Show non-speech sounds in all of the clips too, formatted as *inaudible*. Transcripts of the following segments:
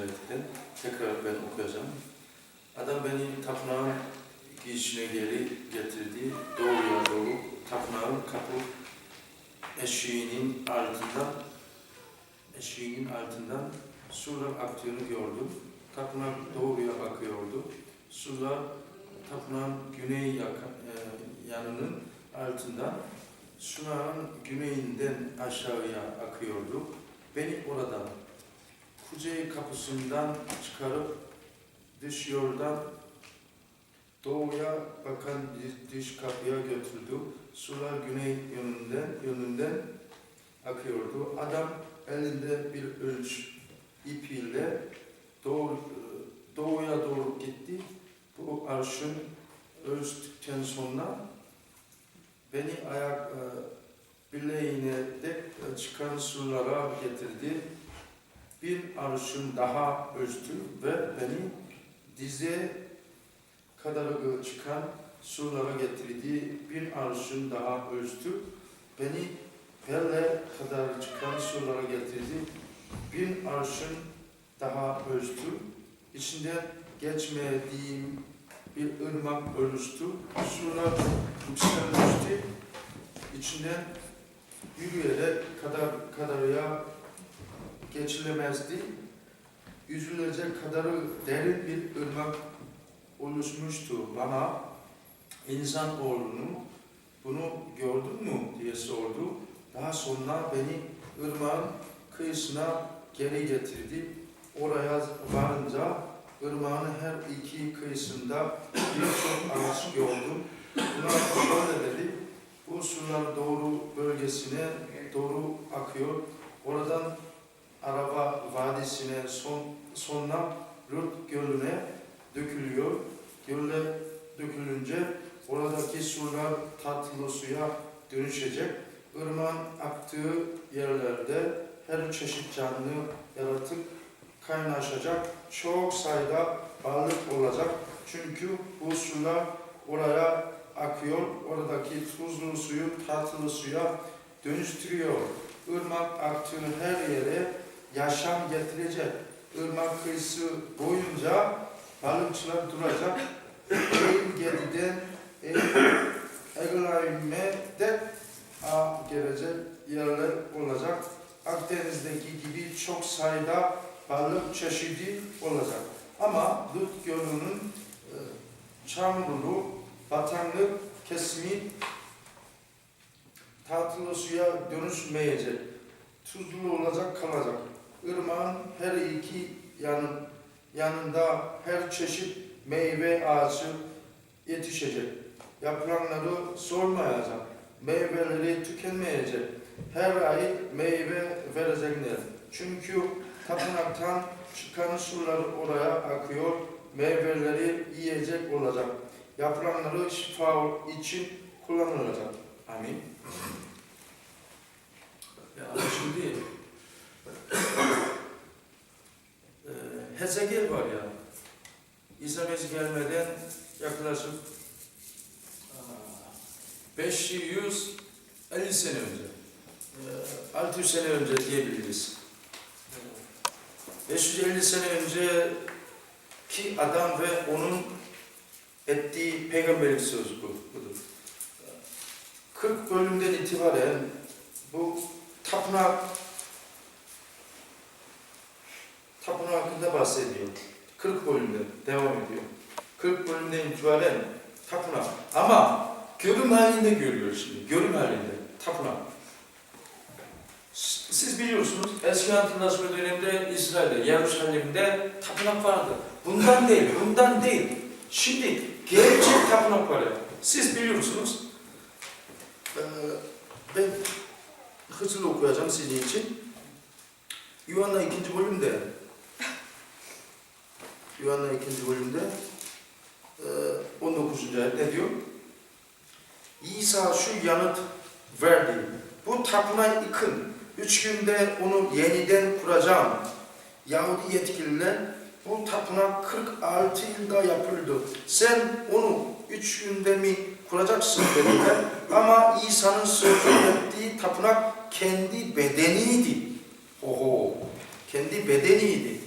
ayetinden tekrar ben okuyacağım. Adam beni tapınağın girişine geri getirdi. Doğuya doğru tapınağın kapı eşiğinin altından eşiğinin altından sular aktığını gördüm. Tapınak doğuya bakıyordu. Sular tapınağın güney e, yanının altından sunağın güneyinden aşağıya akıyordu. Beni oradan kuzey kapısından çıkarıp dış yoldan doğuya bakan dış- dış kapıya götürdü. Sular güney yönünden yönünden akıyordu. Adam elinde bir ölç ipiyle doğru, doğuya doğru gitti. Bu arşın ölçtükten sonra beni ayak e, bileğine dek çıkan sulara getirdi. Bir arşın daha ölçtü ve beni dize kadar çıkan sulara getirdi. Bir arşın daha ölçtü. Beni Pelle kadar çıkan sulara getirdi. Bir arşın daha ölçtü. İçinden geçmediğim bir ırmak ölçtü. Sular yükselmişti. İçinden yürüyerek kadar kadarıya geçilemezdi. Yüzülecek kadar derin bir ırmak oluşmuştu bana. İnsan oğlunu bunu gördün mü diye sordu. Daha sonra beni ırmağın kıyısına geri getirdi. Oraya varınca ırmağın her iki kıyısında birçok ağaç gördüm. Buna şöyle dedi, bu sular doğru bölgesine doğru akıyor. Oradan Araba Vadisi'ne son, sonra Lut Gölü'ne dökülüyor. Göle dökülünce oradaki sular tatlı suya dönüşecek. Irmağın aktığı yerlerde her çeşit canlı yaratık kaynaşacak. Çok sayıda balık olacak. Çünkü bu sular oraya akıyor. Oradaki tuzlu suyu tatlı suya dönüştürüyor. Irmak aktığı her yere yaşam getirecek. Irmak kıyısı boyunca balıkçılar duracak. Eğil Gedi'den Eglaim'e de a gelecek yerler olacak. Akdeniz'deki gibi çok sayıda balık çeşidi olacak. Ama Lut Gölü'nün e, çamurlu, batanlık kesimi tatlı suya dönüşmeyecek. Tuzlu olacak, kalacak. Irmağın her iki yanı, yanında her çeşit meyve ağacı yetişecek. Yaprakları solmayacak. Meyveleri tükenmeyecek. Her ay meyve verecekler. Çünkü tapınaktan çıkan sular oraya akıyor. Meyveleri yiyecek olacak. Yaprakları şifa için kullanılacak. Amin. Ya şimdi e, Hezekiel var ya İsa Mesih gelmeden yaklaşık aa, 550 sene önce e, 600 sene önce diyebiliriz. E, 550 sene önce ki adam ve onun ettiği peygamberlik sözü bu, budur. 40 bölümden itibaren bu tapınak tapınak hakkında bahsediyor. 40 bölümde devam ediyor. 40 bölümden itibaren tapınak. Ama görüm halinde görüyor şimdi. Görüm halinde tapınak. Siz biliyorsunuz eski antlaşma döneminde İsrail'de, Yeruşalim'de tapınak vardı. Bundan değil, bundan değil. Şimdi gerçek tapınak var. Siz biliyorsunuz. Ee, ben hızlı okuyacağım sizin için. Yuhanna 2. bölümde Yuhanna 2. bölümde e, 19. ayet ne diyor? İsa şu yanıt verdi. Bu tapınağı yıkın. Üç günde onu yeniden kuracağım. Yahudi yetkililer bu tapınak 46 yılda yapıldı. Sen onu üç günde mi kuracaksın dediler. Ama İsa'nın sözü ettiği tapınak kendi bedeniydi. Oho, kendi bedeniydi.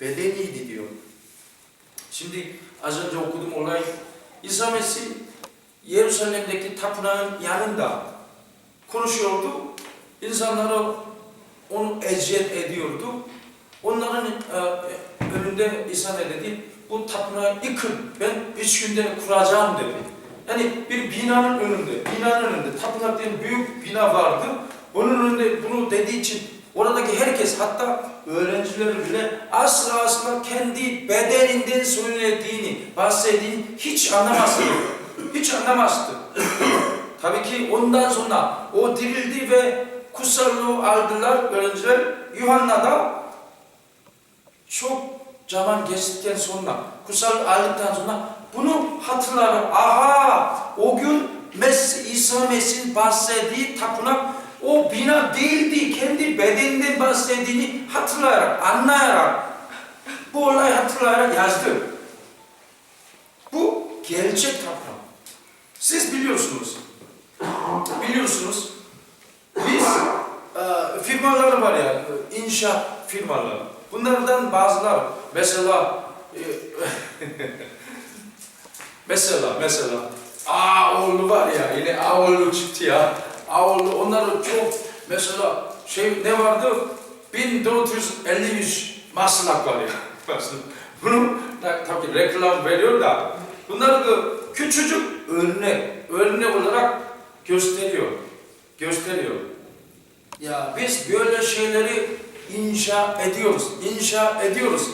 bedeniydi diyor. Şimdi az önce okuduğum olay İsa Mesih Yerusalem'deki tapınağın yanında konuşuyordu. İnsanlara onu eziyet ediyordu. Onların e, önünde İsa ne dedi? Bu tapınağı yıkın, ben üç günde kuracağım dedi. Yani bir binanın önünde, binanın önünde, tapınak diye büyük bina vardı. Onun önünde bunu dediği için oradaki herkes hatta öğrenciler bile asla asla kendi bedeninden söylediğini, bahsettiğini hiç anlamazdı. Hiç anlamazdı. Tabii ki ondan sonra o dirildi ve kutsallığı aldılar öğrenciler. Yuhanna da çok zaman geçtikten sonra, kutsal aldıktan sonra bunu hatırlar. Aha o gün Mesih, İsa Mesih'in bahsettiği tapınak o bina değildi. Kendi bedeninden bahsettiğini hatırlayarak, anlayarak bu olayı hatırlayarak yazdı. Bu gerçek tapınak. Siz biliyorsunuz. Biliyorsunuz. Biz e, firmalar var ya, inşaat firmaları. Bunlardan bazılar mesela e, *laughs* mesela mesela Ağoğlu var ya yine Ağoğlu çıktı ya. Ağoğlu onları çok mesela şey ne vardı? 1453 maslak var ya. Maslak. Bunu tabii reklam veriyor da bunları da küçücük örnek örnek olarak gösteriyor. Gösteriyor. Ya biz böyle şeyleri inşa ediyoruz, inşa ediyoruz.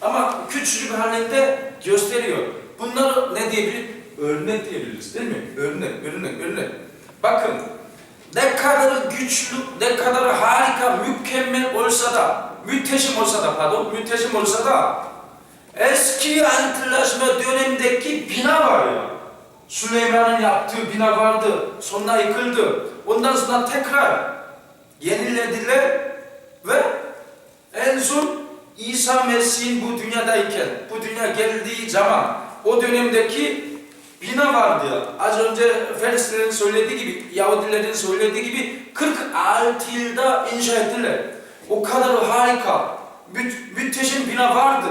Ama küçücük halinde gösteriyor. Bunları ne diyebiliriz? Örnek diyebiliriz değil mi? Örnek, örnek, örnek. Bakın ne kadar güçlü, ne kadar harika, mükemmel olsa da, müteşem olsa da pardon, müteşem olsa da eski antlaşma dönemindeki bina var ya. Süleyman'ın yaptığı bina vardı, sonra yıkıldı. Ondan sonra tekrar yenilediler ve en son İsa Mesih'in bu dünyadayken, bu dünya geldiği zaman o dönemdeki bina vardı ya. Az önce Filistinlerin söylediği gibi, Yahudilerin söylediği gibi 46 yılda inşa ettiler. O kadar harika, mü müthişim bina vardı.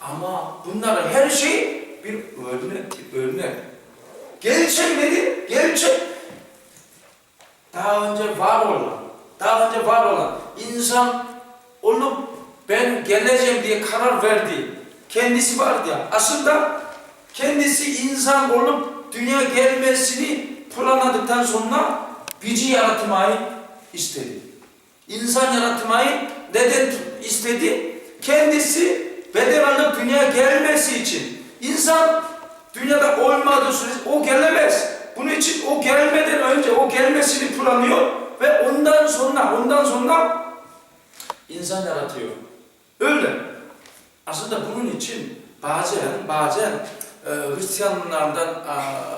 Ama bunların her şey bir örnek, örnek. Gerçek nedir? Gerçek daha önce var olan, daha önce var olan insan olup ben geleceğim diye karar verdi. Kendisi vardı ya. Aslında kendisi insan olup dünya gelmesini planladıktan sonra bizi yaratmayı istedi. İnsan yaratmayı neden istedi? Kendisi beden alıp dünya gelmesi için. İnsan dünyada olmadığı sürece o gelemez. Bunun için o gelmeden önce o gelmesini planlıyor ve ondan sonra ondan sonra insan yaratıyor. Öyle. Aslında bunun için bazen bazen e, Hristiyanlardan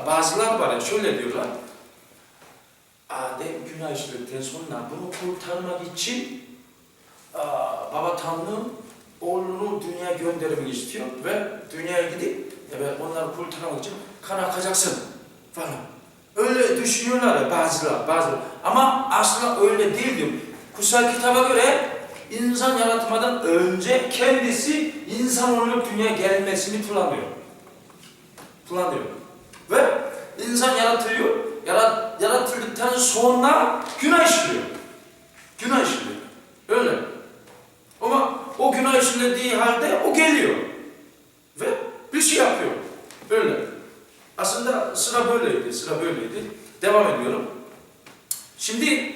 bazılar var ya şöyle diyorlar. Adem günah işledikten sonra bunu kurtarmak için Baba Tanrı oğlunu dünyaya göndermek istiyor ve dünyaya gidip evet onları kurtarmak için kan akacaksın falan. Öyle düşünüyorlar ya bazılar, bazılar. Ama aslında öyle değil diyor. Kutsal kitaba göre insan yaratmadan önce kendisi insan olup dünyaya gelmesini planlıyor. Planlıyor. Ve insan yaratılıyor. Yarat, yaratıldıktan sonra günah işliyor. Günah işliyor. Öyle. Ama o günah işlediği halde o geliyor. Ve bir şey yapıyor. Öyle. Aslında sıra böyleydi, sıra böyleydi. Devam ediyorum. Şimdi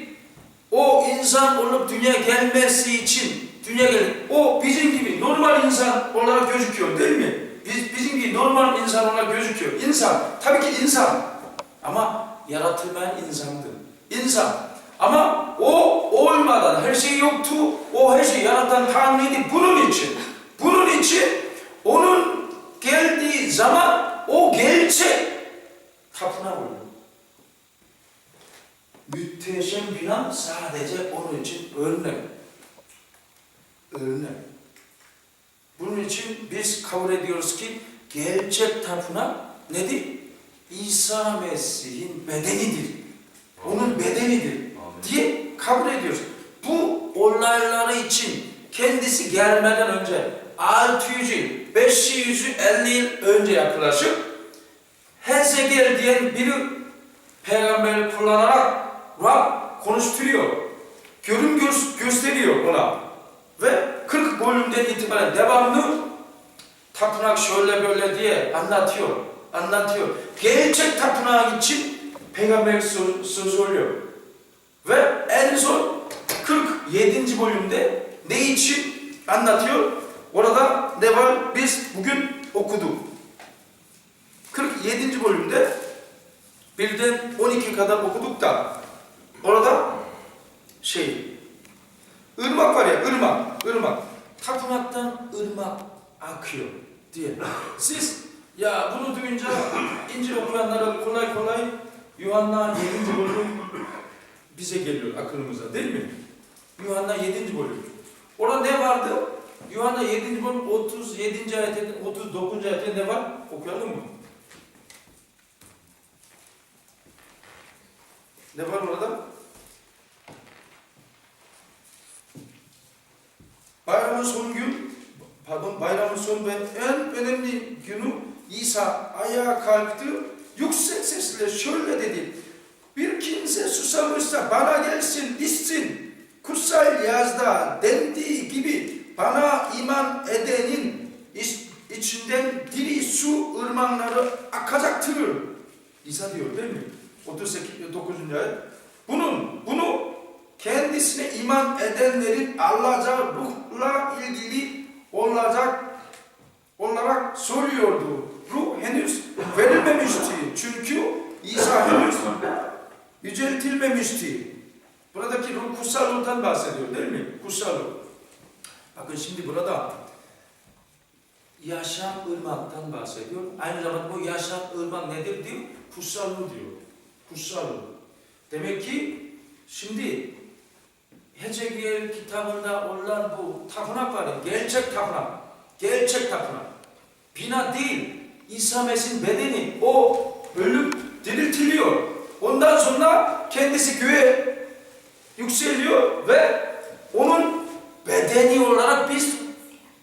o insan olup dünya gelmesi için dünya gel o bizim gibi normal insan olarak gözüküyor değil mi? Biz, bizim gibi normal insan olarak gözüküyor. İnsan, tabii ki insan. Ama yaratılmayan insandı. İnsan. Ama o olmadan her şey yoktu. O her şeyi yaratan Tanrı'ydı. Bunun için, bunun için onun geldiği zaman o gerçek tapınak oluyor. Müteşem bina sadece onun için örnek. Örnek. Bunun için biz kabul ediyoruz ki gerçek tapınak nedir? İsa Mesih'in bedenidir. Onun bedenidir diye kabul ediyoruz. Bu olayları için kendisi gelmeden önce 600 yıl, 550 yıl önce yaklaşık Hezegel diyen biri peygamberi kullanarak Rab konuşturuyor. Görüm gö- gösteriyor ona. Ve 40 bölümden itibaren devamlı tapınak şöyle böyle diye anlatıyor. Anlatıyor. Gerçek tapınak için peygamber sö- sözü oluyor. Ve en son 47. bölümde ne için anlatıyor? Orada ne var? Biz bugün okuduk. 47. bölümde birden 12 kadar okuduk da orada şey ırmak var ya ırmak ırmak tapınaktan ırmak akıyor diye. Siz ya bunu duyunca İncil okuyanlara kolay kolay Yuhanna 7. bölüm bize geliyor aklımıza değil mi? Yuhanna 7. bölüm. Orada ne vardı? Yuhanna 7. bölüm 37. ayette 39. ayette ne var? Okuyalım mı? Ne var orada? Bayramın son gün, pardon bayramın son ve en önemli günü İsa ayağa kalktı, yüksek sesle şöyle dedi. Bir kimse susamışsa bana gelsin, içsin. Kutsal yazda dendiği gibi bana iman edenin iç- içinden diri su ırmakları akacaktır. İsa diyor değil mi? 38 9. ayet. Bunun bunu kendisine iman edenlerin alacağı ruhla ilgili olacak olarak soruyordu. Ruh henüz verilmemişti. Çünkü İsa henüz yüceltilmemişti. Buradaki ruh kutsal ruhtan bahsediyor değil mi? Kutsal ruh. Bakın şimdi burada yaşam ırmaktan bahsediyor. Aynı zamanda bu yaşam ırmak nedir diyor? Kutsal ruh diyor. Kutsal ruh. Demek ki şimdi Hecegel kitabında olan bu tapınak var gerçek tapınak. Gerçek tapınak. Bina değil. İsa Mesih'in bedeni o ölüp diriltiliyor. Ondan sonra kendisi göğe yükseliyor ve onun bedeni olarak biz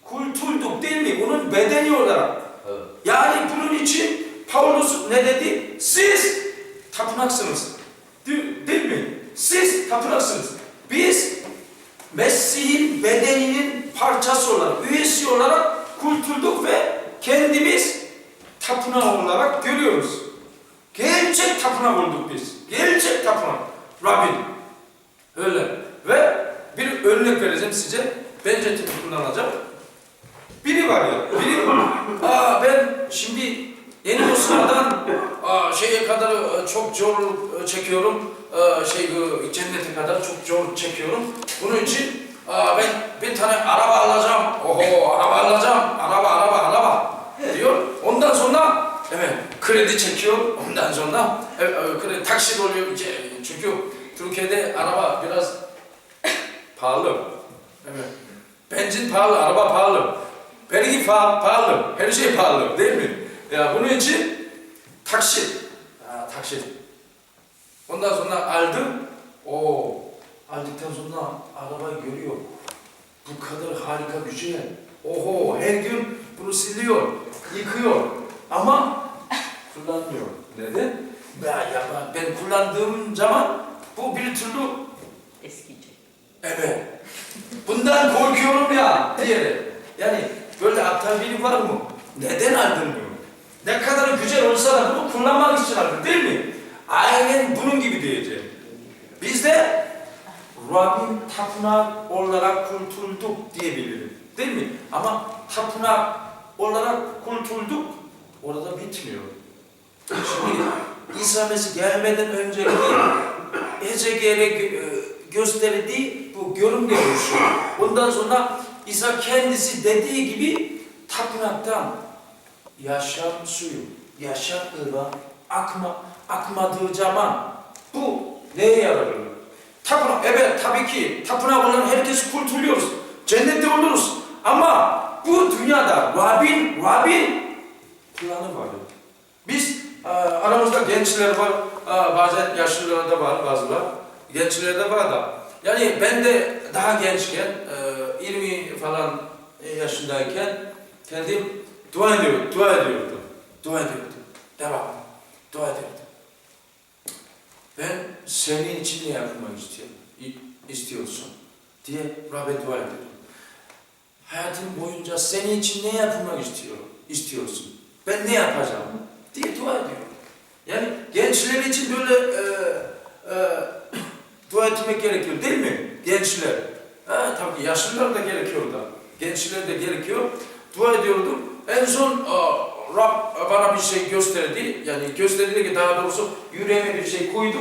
kurtulduk değil mi? Onun bedeni olarak. Evet. Yani bunun için Paulus ne dedi? Siz tapınaksınız. Değil, değil mi? Siz tapınaksınız. Biz Mesih'in bedeninin parçası olarak, üyesi olarak kurtulduk ve kendimiz tapınak olarak görüyoruz. Gerçek tapınak olduk biz. Gerçek tapınak. Rabbin. Öyle. Ve bir örnek vereceğim size. Bence kullanacağım. Biri var ya, biri *laughs* aa ben şimdi Musa'dan aa, şeye kadar e, çok zor e, çekiyorum, şey cennete kadar çok zor çekiyorum. Bunun için aa, ben bir tane araba alacağım, oho araba alacağım, araba araba araba diyor. Ondan sonra evet kredi çekiyor, ondan sonra e, e, kredi taksit oluyor çünkü Türkiye'de araba biraz pahalı. Evet. Benzin pahalı, araba pahalı. Vergi pa- pahalı, her şey pahalı değil mi? Ya bunun için taksit, ha, taksit. Ondan sonra aldım, o aldıktan sonra arabayı görüyor. Bu kadar harika güzel. Oho her gün bunu siliyor, yıkıyor ama kullanmıyor. Neden? Ya, ya ben kullandığım zaman bu bir türlü Eskiyecek. Evet. Bundan korkuyorum ya diyerek. Yani böyle aptal biri var mı? Neden aldın bunu? Ne kadar güzel olsa da bunu kullanmak için aldın değil mi? Aynen bunun gibi diyeceğim. Biz de Rabbin tapınak olarak kurtulduk diyebilirim. Değil mi? Ama tapınak olarak kurtulduk orada bitmiyor. Şimdi İsa Mesih gelmeden önceki Hecegele gö- gösterdiği bu görüm oluşuyor. Ondan sonra İsa kendisi dediği gibi tapınaktan yaşam suyu, yaşam ırmağı akma, akmadığı zaman bu neye yarar? Tapınak, evet tabii ki tapınak olan herkes kurtuluyoruz. Cennette oluruz. Ama bu dünyada Rabbin, Rabbin planı var. Biz e, aramızda gençler var, e, bazen yaşlılar da var bazılar. Gençler de var da. Yani ben de daha gençken, e, 20 falan yaşındayken kendim dua ediyor, dua ediyordum. Dua ediyordum. Devam. Dua ediyordum. Ben senin için ne yapmak istiyorum, istiyorsun diye Rabbe dua ediyordum. Hayatım boyunca senin için ne yapmak istiyor, istiyorsun? Ben ne yapacağım diye dua ediyorum. Yani gençler için böyle e, e, *coughs* dua etmek gerekiyor değil mi? Gençler. Ha, tabii yaşlılar da gerekiyor da. Gençler de gerekiyor. Dua ediyordum. En son aa, Rab bana bir şey gösterdi. Yani gösterdi ki daha doğrusu yüreğime bir şey koydu.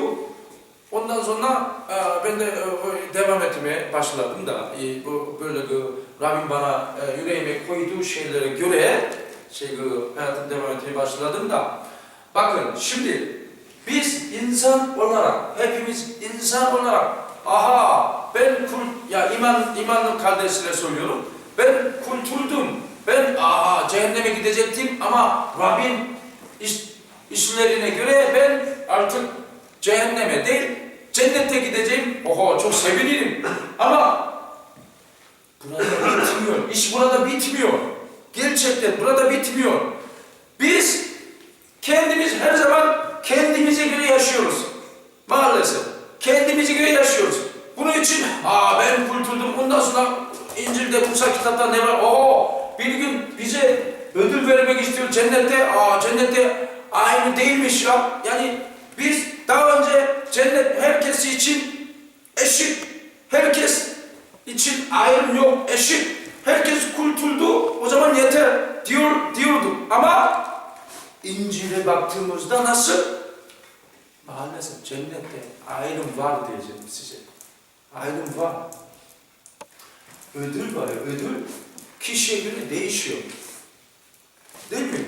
Ondan sonra aa, ben de e, devam etmeye başladım da e, bu böyle e, Rabbim bana e, yüreğime koyduğu şeylere göre şey e, hayatım devam etmeye başladım da bakın şimdi biz insan olarak hepimiz insan olarak aha ben kul ya iman imanlı kardeşlere söylüyorum ben kurtuldum ben aha cehenneme gidecektim ama Rabbin iş, işlerine göre ben artık cehenneme değil cennete gideceğim oho çok sevinirim ama burada bitmiyor iş burada bitmiyor gerçekten burada bitmiyor biz kendimiz her zaman kendimize göre yaşıyoruz. Maalesef. Kendimize göre yaşıyoruz. Bunun için aa ben kurtuldum. Ondan sonra İncil'de, Musa kitapta ne var? Oo bir gün bize ödül vermek istiyor cennette. Aa cennette aynı değilmiş ya. Yani biz daha önce cennet herkes için eşit. Herkes için ayrım yok, eşit. Herkes kurtuldu. O zaman yeter diyor diyorduk. Ama İncil'e baktığımızda nasıl? Maalesef cennette ayrım var diyeceğim size. Ayrım var. Ödül var ya, ödül kişiye göre değişiyor. Değil mi?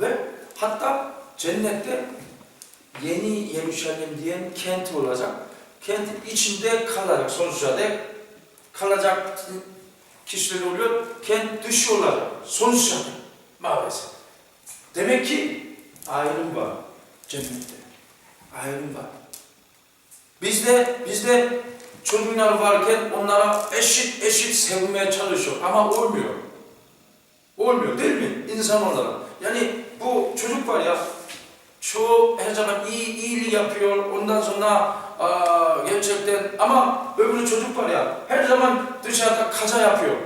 Ve hatta cennette yeni Yeruşalim diyen kent olacak. Kentin içinde kalacak. Sonuçta da kalacak kişiler oluyor. Kent dışı olacak. Sonuçta maalesef. Demek ki ayrım var cennette. Ayrım var. Bizde bizde çocuklar varken onlara eşit eşit sevmeye çalışıyor ama olmuyor. Olmuyor değil mi? İnsan olarak. Yani bu çocuk var ya çok her zaman iyi iyiliği yapıyor. Ondan sonra aa, gerçekten ama öbürü çocuk var ya her zaman dışarıda kaza yapıyor.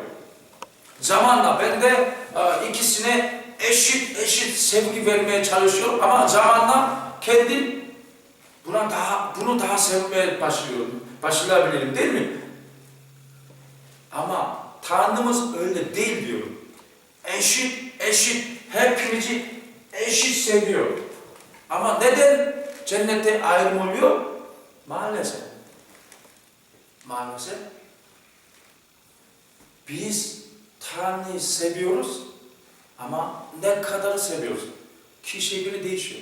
Zamanla ben de aa, ikisine eşit eşit sevgi vermeye çalışıyorum ama zamanla kendim buna daha bunu daha sevmeye başlıyorum. Başlayabilirim değil mi? Ama Tanrımız öyle değil diyorum. Eşit eşit hepimizi eşit seviyor. Ama neden cennette ayrım oluyor? Maalesef. Maalesef biz Tanrı'yı seviyoruz ama ne kadar seviyoruz? Kişiye göre değişiyor.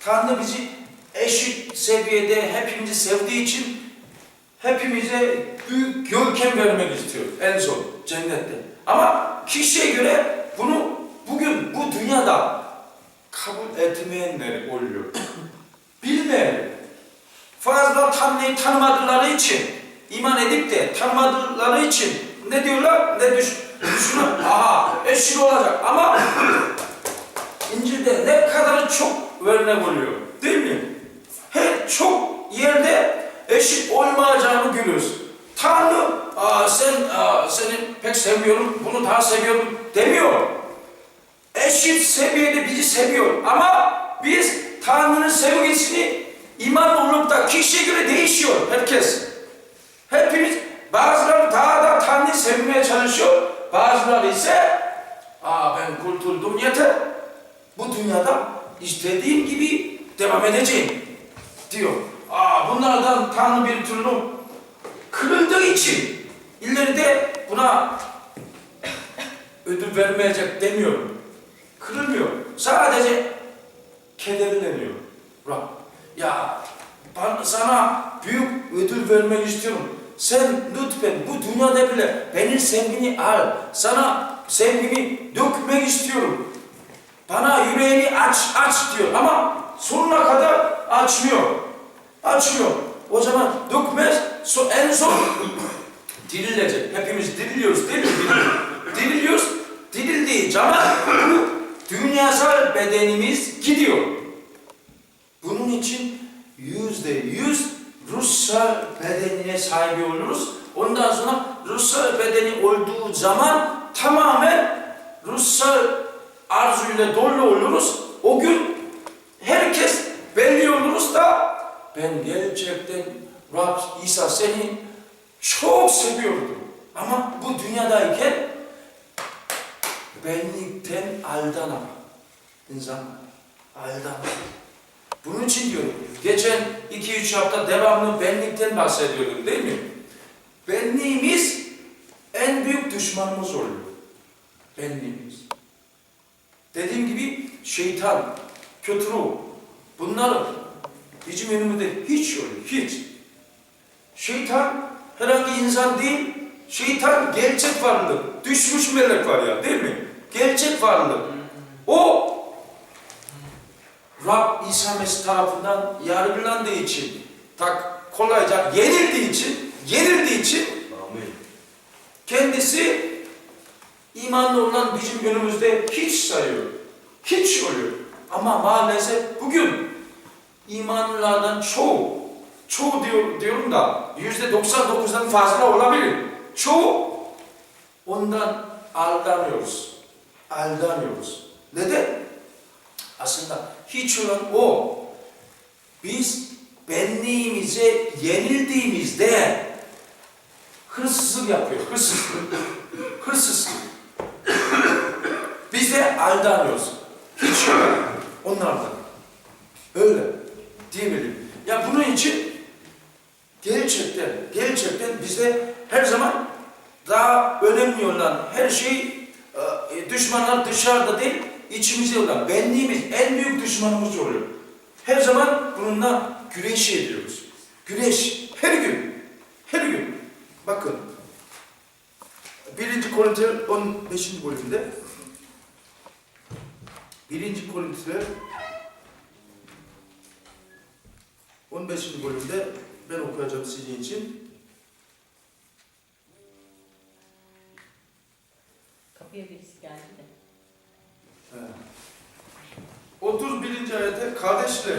Tanrı bizi eşit seviyede hepimizi sevdiği için hepimize büyük görkem vermek istiyor en son cennette. Ama kişiye göre bunu bugün bu dünyada kabul etmeyenler oluyor. *coughs* Bilmeyenler. Fazla Tanrı'yı tanımadıkları için, iman edip de tanımadıkları için ne diyorlar? Ne düş düşünün? *coughs* Aha eşit olacak ama *coughs* İncil'de ne kadar çok örnek oluyor. Değil mi? Her çok yerde eşit olmayacağını görüyoruz. Tanrı aa, sen aa, seni pek seviyorum, bunu daha seviyorum demiyor. Eşit seviyede bizi seviyor ama biz Tanrı'nın sevgisini iman olup da kişiye göre değişiyor herkes. Hepimiz bazıları daha da Tanrı'yı sevmeye çalışıyor. Bazıları ise aa ben kurtuldum yeter. Bu dünyada istediğim gibi devam edeceğim diyor. Aa bunlardan Tanrı bir türlü kırıldığı için ileride buna ödül vermeyecek demiyorum. Kırılmıyor. Sadece kederleniyor. Rab. Ya ben sana büyük ödül vermek istiyorum. Sen lütfen bu dünyada bile benim sevgini al. Sana sevgimi dökmek istiyorum. Bana yüreğini aç aç diyor ama sonuna kadar açmıyor. Açmıyor. O zaman dökmez. So, en son dirilecek. Hepimiz diriliyoruz değil mi? Diril- Diriliyoruz. Dirildiği zaman dünyasal bedenimiz gidiyor. Bunun için yüzde yüz ruhsal bedenine sahip oluruz. Ondan sonra ruhsal bedeni olduğu zaman tamamen ruhsal arzuyla dolu oluruz. O gün herkes belli oluruz da ben gerçekten Rab İsa seni çok seviyordum. Ama bu dünyadayken benlikten aldanama. İnsan aldanama. Bunun için diyorum. Geçen 2-3 hafta devamlı benlikten bahsediyordum değil mi? Benliğimiz en büyük düşmanımız oluyor. Benliğimiz. Dediğim gibi şeytan, kötü ruh, bunlar bizim önümüzde hiç yok, hiç. Şeytan herhangi insan değil, şeytan gerçek varlık, düşmüş melek var ya değil mi? Gerçek varlık. O Rab İsa Mesih tarafından yargılandığı için, tak kolayca yenildiği için, yenildiği için kendisi imanlı olan bizim önümüzde hiç sayıyor. Hiç oluyor. Ama maalesef bugün imanlılardan çoğu, çoğu diyor, diyorum da yüzde 99'dan fazla olabilir. Çoğu ondan aldanıyoruz. Aldanıyoruz. Neden? Aslında hiç olan o. Biz benliğimize yenildiğimizde hırsızlık yapıyor. Hırsızlık. *laughs* Hırsızlık. Biz de aldanıyoruz. Hiç. Onlardan. Öyle. Diyebilirim. Ya bunun için gerçekten, gerçekten bizde her zaman daha önemli olan her şey e, düşmanlar dışarıda değil, içimizde olan benliğimiz en büyük düşmanımız oluyor. Her zaman bununla güreş ediyoruz. Güreş her gün. Her gün. Bakın. 1. Korintiler 15. bölümde 1. Korintiler 15. bölümde ben okuyacağım sizin için. Kapıya birisi geldi de. 31. ayete kardeşler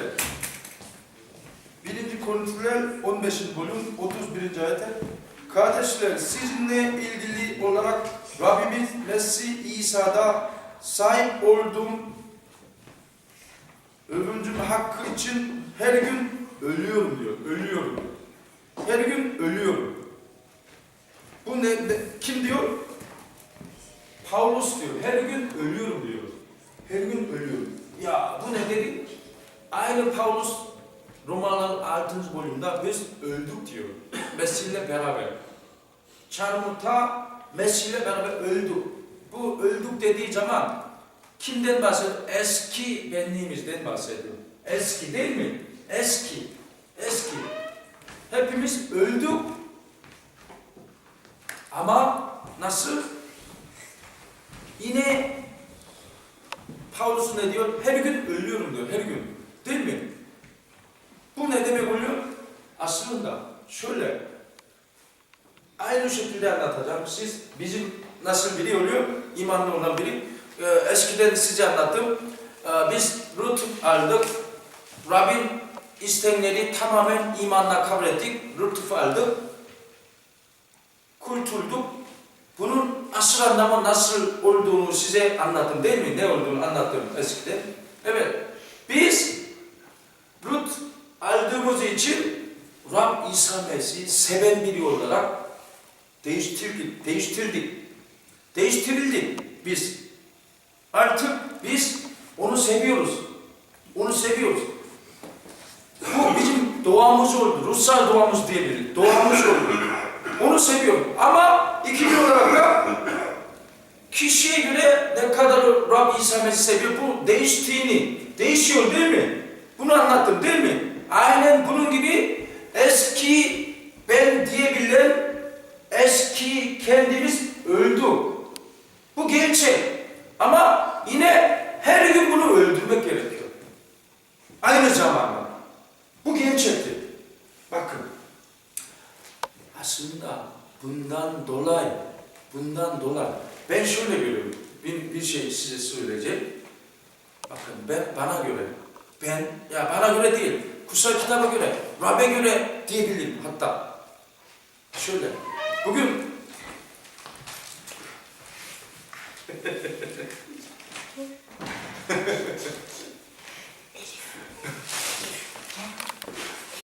1. Korintiler 15. bölüm 31. ayete Kardeşler sizinle ilgili olarak Rabbimiz Mesih İsa'da sahip olduğum övüncüm hakkı için her gün ölüyorum diyor. Ölüyorum. Her gün ölüyorum. Bu ne, ne- kim diyor? Paulus diyor. Her gün ölüyorum diyor. Her gün ölüyorum. Ya bu ne dedi? Aynı Paulus Romalılar 6. bölümde biz öldük diyor. Mesih'le beraber. Çarmıhta Mesih'le beraber öldük. Bu öldük dediği zaman kimden bahsediyor? Eski benliğimizden bahsediyor. Eski değil mi? Eski. Eski. Hepimiz öldük. Ama nasıl? Yine Paulus ne diyor? Her gün ölüyorum diyor. Her gün. Değil mi? Bu ne demek oluyor? Aslında şöyle aynı şekilde anlatacağım. Siz bizim nasıl biri oluyor? İmanlı olan biri. Ee, eskiden size anlattım. Ee, biz Ruth aldık. Rabbin istenleri tamamen imanla kabul ettik. Ruth'u aldık. Kurtulduk. Bunun asıl anlamı nasıl olduğunu size anlattım değil mi? Ne olduğunu anlattım eskiden. Evet. Biz Ruth aldığımız için Rab İsa Mesih'i seven biri olarak değiştirdik. Değiştirdik. Değiştirildik biz. Artık biz onu seviyoruz. Onu seviyoruz. Bu bizim doğamız oldu. Ruhsal doğamız diyebiliriz. Doğamız oldu. Onu seviyorum. Ama ikinci olarak da kişiye göre ne kadar Rab İsa Mesih seviyor bu değiştiğini, değişiyor değil mi?